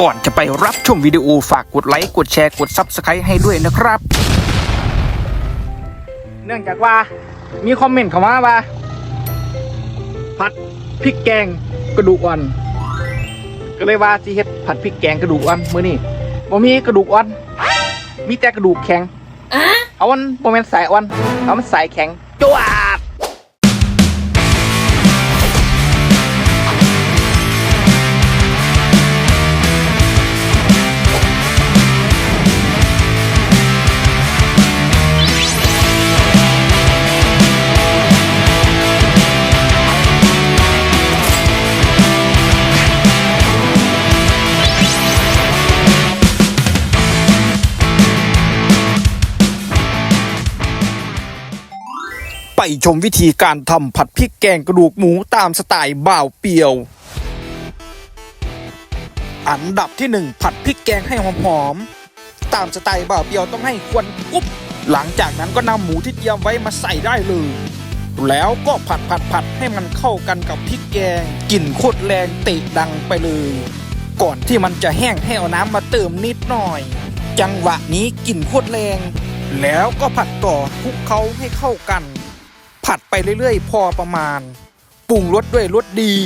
ก่อนจะไปรับชมวิดีโอฝากกดไลค์ กดแชร์ กด Subscribe ให้ด้วยนะครับ เนื่องจากว่ามีคอมเมนต์เข้ามาว่าผัดพริกแกงกระดูกอ่อน ก็เลยว่าสิเฮ็ดผัดพริกแกงกระดูกอ่อนมื้อนี้บ่มีกระดูกอ่อน มีแต่กระดูกแข็ง เอามันบ่แม่นสายอ่อน เอามันสายแข็งจว ชมวิธีการทำผัดพริกแกงกระดูกหมูตามสไตล์บ่าวเปียว อันดับที่หนึ่งผัดพริกแกงให้หอมๆตามสไตล์บ่าวเปียวต้องให้ควนกรุบหลังจากนั้นก็นำหมูที่เตรียมไว้มาใส่ได้เลย แล้วก็ผัดผัดผัดให้มันเข้ากันกับพริกแกงกลิ่นโคตรแรงเตะดังไปเลย ก่อนที่มันจะแห้งให้เอาน้ำมาเติมนิดหน่อย จังหวะนี้กลิ่นโคตรแรงแล้วก็ผัดต่อคลุกเคล้าให้เข้ากัน ผัดไปเรื่อยๆ พอประมาณ ปรุงรสด้วยรสดี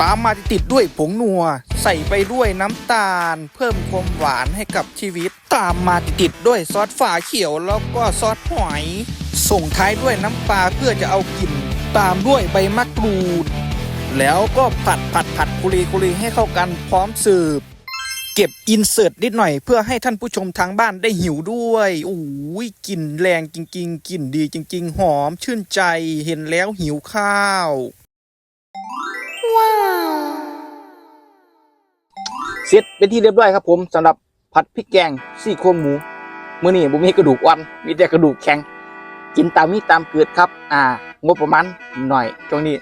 ตามมาติดด้วยผงนัว ใส่ไปด้วยน้ำตาล เพิ่มความหวานให้กับชีวิต ตามมาติดด้วยซอสฝาเขียวแล้วก็ซอสหอย ส่งท้ายด้วยน้ำปลาเพื่อจะเอากลิ่น ตามด้วยใบมะกรูด แล้วก็ผัดผัดผัดคุรีคุรีให้เข้ากันพร้อมเสิร์ฟ เก็บอินเสิร์ตนิดหน่อย เพื่อให้ท่านผู้ชมทางบ้านได้หิวด้วยโอ้ยกลิ่นแรงจริง ๆกลิ่นดีจริง ๆ หอมชื่นใจเห็นแล้วหิวข้าวเสร็จเป็นที่เรียบร้อยครับผมสำหรับผัดพริกแกงซี่โครงหมูมื้อนี้บ่มีกระดูกอ่อนมีแต่กระดูกแข็ง กินตามมีตามเกิดครับ อ่า งบประมาณหน่อยช่วงนี้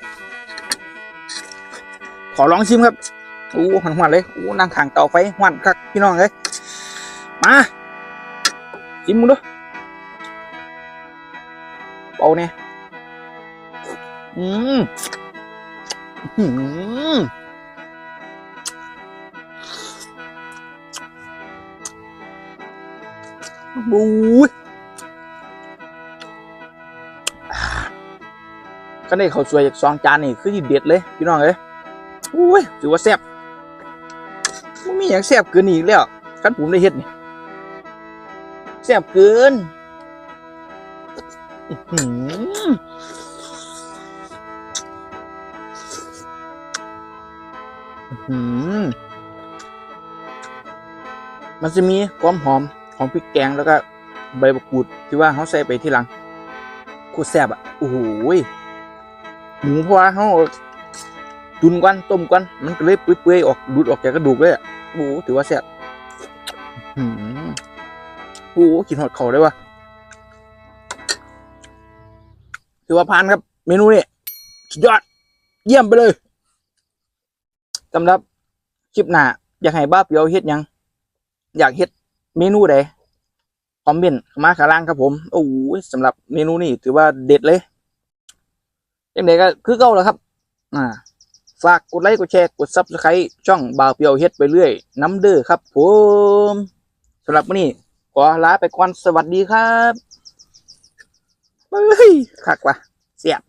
ขอลองชิมครับ อู้หันหวนเลยโอ้นั่งข้างเตาไฟหวนคักพี่น้องเลยมาชิมมึงดูเบาเนี่ยอืมอืมบูยก็ได้เขาสวยจากสองจานนี่คือที่เด็ดเลย พี่น้องเอ้ยอุ้ยถือว่าแซ่บ มีอย่างแซ่บเกินอีกแล้วคันผมได้เฮ็ดนี่แซ่บเกินอื้อหืออื้อหือมันจะมีความหอมของพริกแกงแล้วก็ใบมะกรูดที่ว่าเขาใส่ไปที่หลังโคตรแซ่บอะ โอ้โหหมูพวาเขาตุนกันต้มกัน มันก็เลยเปื่อยๆออกดูดออกจากกระดูกเลยอะ โอ้โหถือว่าแซ่บอื้อหือโอ้โหกินหอดเข่าได้วะถือว่าผ่านครับ เมนูนี้สุดยอด เยี่ยมไปเลยสำหรับคลิปหน้าอยากให้บ้าเปียวเฮ็ดหยัง อยากเฮ็ดเมนูใดคอมเมนต์มาข้างล่างครับผม โอ้ยสำหรับเมนูนี้ถือว่าเด็ดเลยยังไงก็คือเก่าแล้วครับ อ่า ฝากกดไลค์กดแชร์กดซับสไครต์ช่องบ่าวเปียวเฮ็ดไปเรื่อยน้ำเด้อครับผมสำหรับวันนี้ขอลาไปก่อนสวัสดีครับเฮ้ยคักว่ะเสียบ